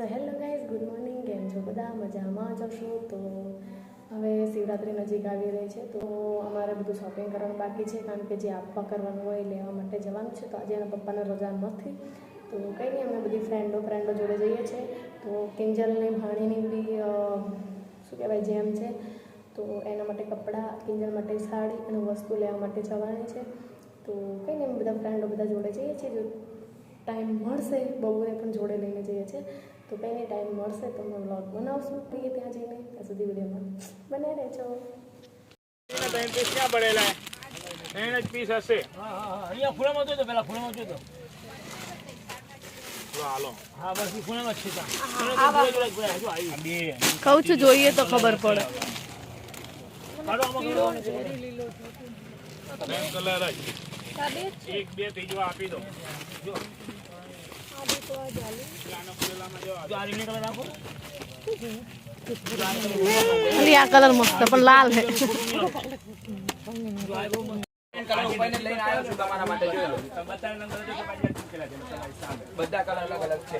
So hello guys good morning કેમ છો બધા? મજામાં જશો તો હવે શિવરાત્રિ નજીક આવી રહી છે, તો અમારે બધું શોપિંગ કરવાનું બાકી છે, કારણ કે જે આપવા કરવાનું હોય લેવા માટે જવાનું છે. તો આજે એના પપ્પાને રજા નથી. તો કંઈ નહીં, અમે બધી ફ્રેન્ડો ફ્રેન્ડો જોડે જઈએ છીએ. તો કિંજલની, ભાણીની બી શું કહેવાય, જેમ છે. તો એના માટે કપડાં, કિંજલ માટે સાડી અને વસ્તુ લેવા માટે જવાની છે. તો કંઈ નહીં, અમે બધા ફ્રેન્ડો બધા જોડે જઈએ છીએ. જો ટાઈમ મળશે, બહુને પણ જોડે લઈને જઈએ છીએ. તો કંઈ ટાઈમ મળશે તો અમે વ્લોગ બનાવશું કહીએ ત્યાં જઈને. ત્યાં સુધી વિડીયોમાં બને રહેજો. ત્રણ પીસ ક્યાં પડેલા ત્રણ જ પીસ હશે હા હા હા અહીંયા ખૂણામાં જોતો પેલા ખૂણામાં જોતો જો. હાલો હા બસ ઈ ખૂણામાં જ છે. જોઈએ તો ખબર પડે એક બે ત્રીજો આપી દો જો આ કલર મસ્ત પણ લાલ હે બધા કલર અલગ અલગ કલર ઉપાડીને લઈને આવ્યો છું તમારા માટે જોઈ લો બતાવ નંબર જો કે પાંચ મૂકેલા છે તમારી સામે બધા કલર અલગ અલગ છે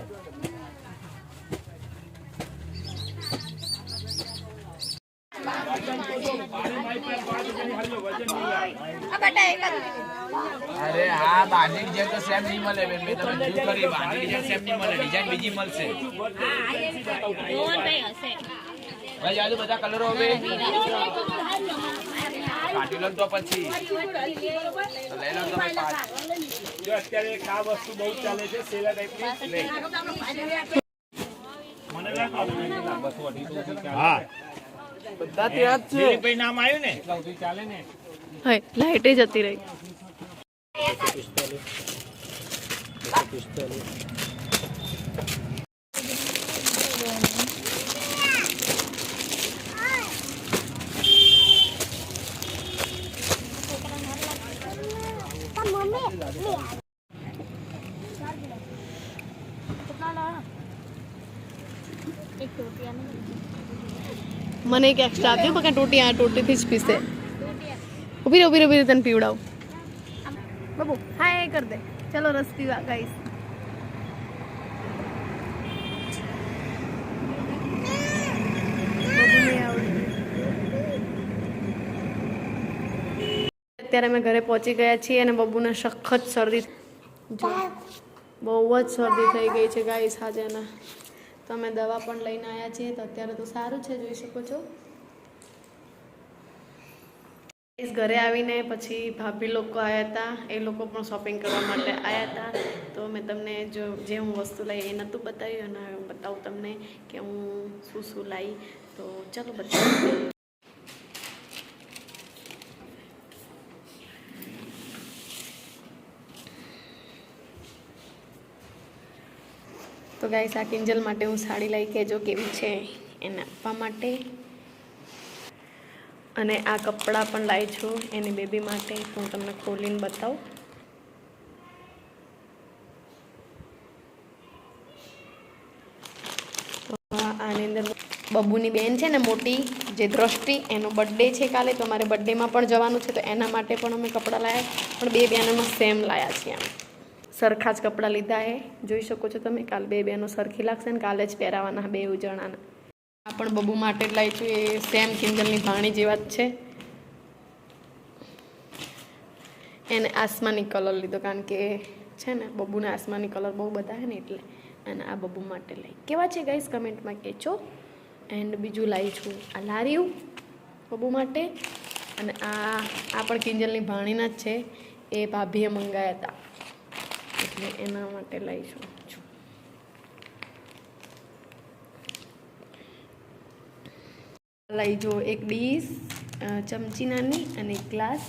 અરે હા બાંધી ડિઝાઇન તો સેમ નહીં મળે બેન મેં તમે શું કરી બાંધી ડિઝાઇન સેમ નહીં મળે ડિઝાઇન બીજી મળશે. ભાઈ આજુ બધા કલરો હવે કાઢી લો તો પછી. લઈ લો તમે પાંચ જો અત્યારે એક આ વસ્તુ બહુ ચાલે છે સેલા ટાઈપની લે. મને લાગો બસો. અઢીસો હા. બધા ત્યાં છે. ભાઈ નામ આવ્યું ને? એટલા સુધી ચાલે ને હે લાઈટે જતી રહી. મને એક એક્સ્ટ્રા આપજો પણ ટોટી આ ટોટીથી જ પીસે. ઊભી ઊભી ઊભી તને પીવડાવ. બાબુ હાય કર દે. ચલો રસ પીવા ગાઈસ. અત્યારે અમે ઘરે પહોંચી ગયા છીએ અને બબુને સખત શરદી બહુ જ શરદી થઈ ગઈ છે, ગાઈસ, આજે તો અમે દવા પણ લઈને આવ્યા છીએ તો અત્યારે તો સારું છે, જોઈ શકો છો. ઘરે આવીને પછી ભાભી લોકો આવ્યા હતા એ લોકો પણ શોપિંગ કરવા માટે આવ્યા હતા તો મેં તમને જો જે હું વસ્તુ લઈ એ નહોતું બતાવ્યું અને બતાવું તમને કે હું શું શું લાવી તો ચાલો બતાવું. તો ગાઈસ આ કિંજલ માટે હું સાડી લઈ કહેજો કેવી છે, એને આપવા માટે. અને આ કપડાં પણ લાવી છું એની બેબી માટે, હું તમને ખોલીને બતાવું. આની અંદર બબ્બુની બેન છે ને મોટી, જે દ્રષ્ટિ, એનો બર્થડે છે કાલે, તો મારે બર્થડેમાં પણ જવાનું છે, તો એના માટે પણ અમે કપડાં લાવ્યા પણ બે બેનોમાં સેમ લાવ્યા છીએ આમ સરખા જ કપડાં લીધા એ જોઈ શકો છો તમે, કાલ બે બેનો સરખી લાગશે ને કાલે જ પહેરાવાના બે જણાના આ પણ બબુ માટે જ લાવી છું, એ સેમ કિંજલની ભાણી જેવા જ છે. એને આસમાની કલર લીધો, કારણ કે છે ને, બબુને આસમાની કલર બહુ બધા છે ને એટલે. અને આ બબુ માટે લઈ. કેવા છે ગાઈસ કમેન્ટમાં કહેજો. એન્ડ બીજું લાવી છું, આ લાર્યું બબુ માટે. અને આ આ પણ કિંજલની ભાણીના જ છે. એ ભાભીએ મંગાયા હતા. એટલે એના માટે લઈશું છું. લઈ જો એક ડીશ ચમચી નાની અને એક ગ્લાસ